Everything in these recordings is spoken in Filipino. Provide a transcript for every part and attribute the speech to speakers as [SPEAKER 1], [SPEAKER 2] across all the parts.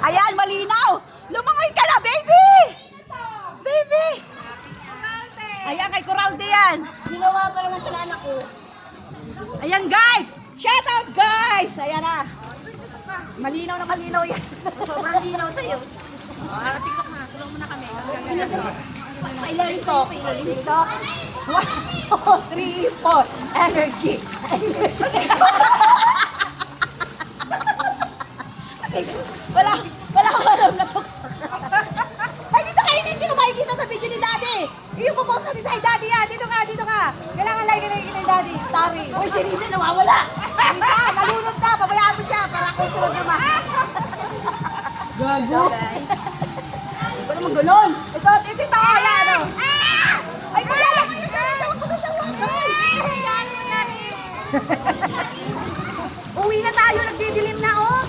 [SPEAKER 1] Ayan, malinaw. Lumangoy ka na, baby! Baby! Ayan, kay Coralde yan.
[SPEAKER 2] Ginawa pa naman sa anak ko.
[SPEAKER 1] Ayan, guys! Shout out, guys! Ayan na. Malinaw na malinaw yan.
[SPEAKER 2] Sobrang linaw sa'yo.
[SPEAKER 1] Ah,
[SPEAKER 2] TikTok na. Tulong mo na kami.
[SPEAKER 1] Ilan TikTok? TikTok. One, two, three, four. Energy. Energy.
[SPEAKER 2] Uy, si Risa nawawala.
[SPEAKER 1] Isa, nalunod ka. Pabayaan mo siya para kung sunod na mas.
[SPEAKER 2] Gago. Guys. Ba naman ganon?
[SPEAKER 1] Ito, ito yung pakaya, ano? Ay, malala ko yung sarili. Huwag ko na siyang wakay. Uwi na tayo, nagdidilim na, oh.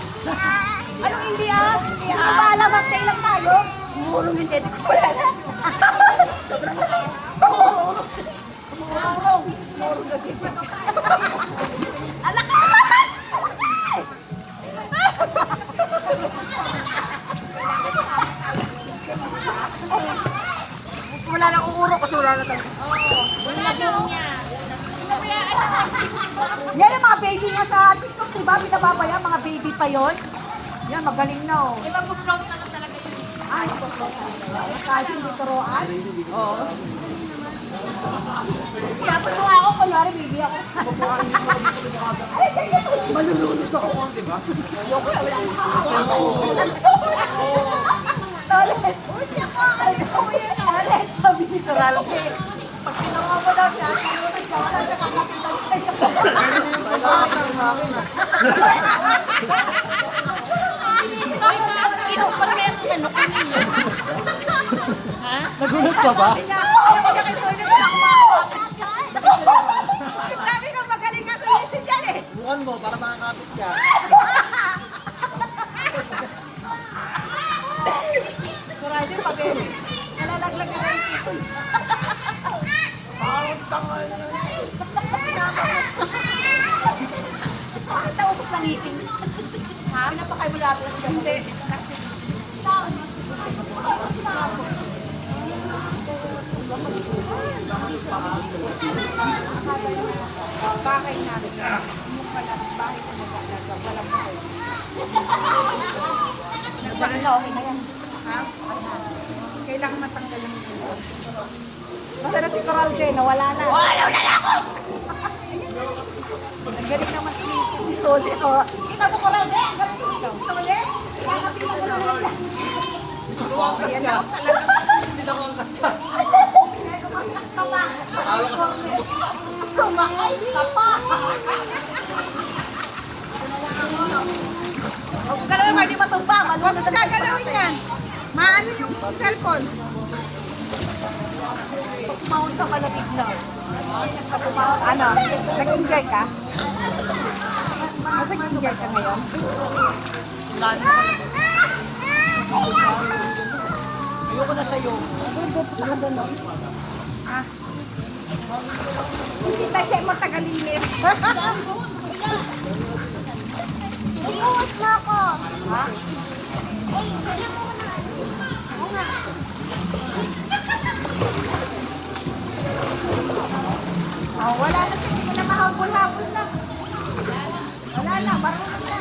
[SPEAKER 1] Anong hindi, ah? Paalam, magtay lang tayo.
[SPEAKER 2] Murong hindi. Wala na. Wala na akong uro kasi wala na talaga.
[SPEAKER 1] Yan ang mga baby nga sa TikTok, diba? Pinababaya, mga baby pa yon. Yan, magaling na, oh.
[SPEAKER 2] Ibang vlog na talaga yun.
[SPEAKER 1] Ay, kahit hindi turuan. Oo.
[SPEAKER 2] Kaya pag tuwa ako, kunwari baby ako.
[SPEAKER 1] Ay, ganyan.
[SPEAKER 2] Malulunod ako. Diba? Ayoko na, wala akong
[SPEAKER 1] Toilet. Uy, tiyan Ni Toralke. Pag ginawa mo daw siya, tinunod siya, wala siya kakakitag sa'yo.
[SPEAKER 2] Pag meron na, nukin ninyo.
[SPEAKER 3] Nagulat ka ba?
[SPEAKER 1] Sabi ko ko, magaling ka sa message yan eh.
[SPEAKER 3] Bukan mo para makakapit ka.
[SPEAKER 1] Ka rin sito.
[SPEAKER 2] Bakit naubos ng ngipin? Ha? Pinapakay mo lahat dyan. Hindi. Bakay namin. Yung pala, bahay ko nagagawa. Walang bahay. Nagbahan na, okay na yan. Ha? Kailangan matanggal yung
[SPEAKER 1] Basta na si Toralke, nawala na.
[SPEAKER 2] Wala, wala na ako!
[SPEAKER 1] Ang galing naman si Tole. Oh. Kita mo Toralke, ang galing si Tole. Kakapin mo na lang. Ayan na.
[SPEAKER 3] Sino ko ang kasta?
[SPEAKER 1] Sumakay ka pa. Huwag ka naman hindi matumba. Huwag mo gagalawin yan. Maano yung cellphone?
[SPEAKER 2] Mount ka pala bigla.
[SPEAKER 1] Ano? Nag-enjoy ka? Mas nag-enjoy ka ngayon?
[SPEAKER 3] Ayoko na sa'yo.
[SPEAKER 1] Hindi tayo siya matagalinis.
[SPEAKER 4] Iuwas mo ako. Ay, dali mo
[SPEAKER 1] Oh, wala na siya. Hindi na mahabol-habol na. Wala na. Marunong na.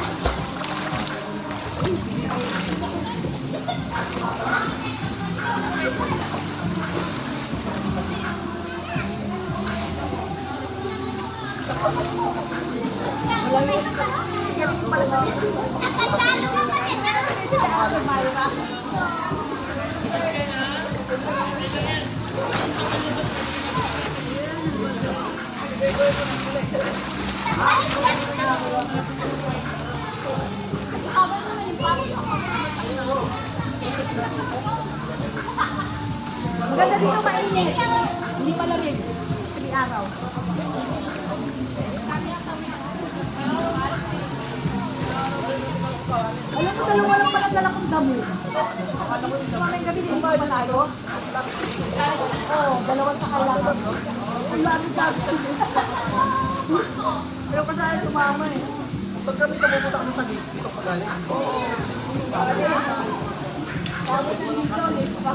[SPEAKER 1] Maganda dito mainit. Hindi pa lamig. Sige araw. Alam mo, dalawa lang pala dala kong damo. Mamayang gabi, hindi pa tayo. Oo, dalawang sa kailangan. Ang dami-dami. Pero kasaya sumama eh.
[SPEAKER 3] Pag kami sa pupunta ka sa Taguig, dito ka galing.
[SPEAKER 5] Oo. Tapos yung
[SPEAKER 1] dito, dito pa.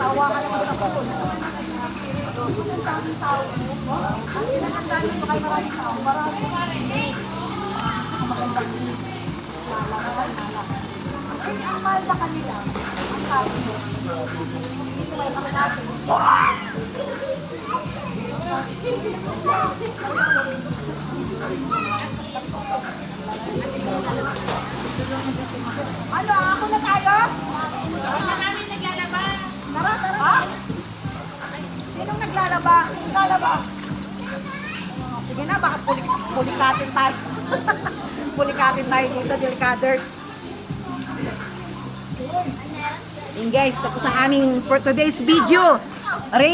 [SPEAKER 1] Tawa ka naman sa kapon. Ang daming tao. Ano, Sige na, baka pulik pulikatin tayo. pulikatin tayo dito, delicaders.
[SPEAKER 6] Yun guys, tapos ang aming for today's video. Ray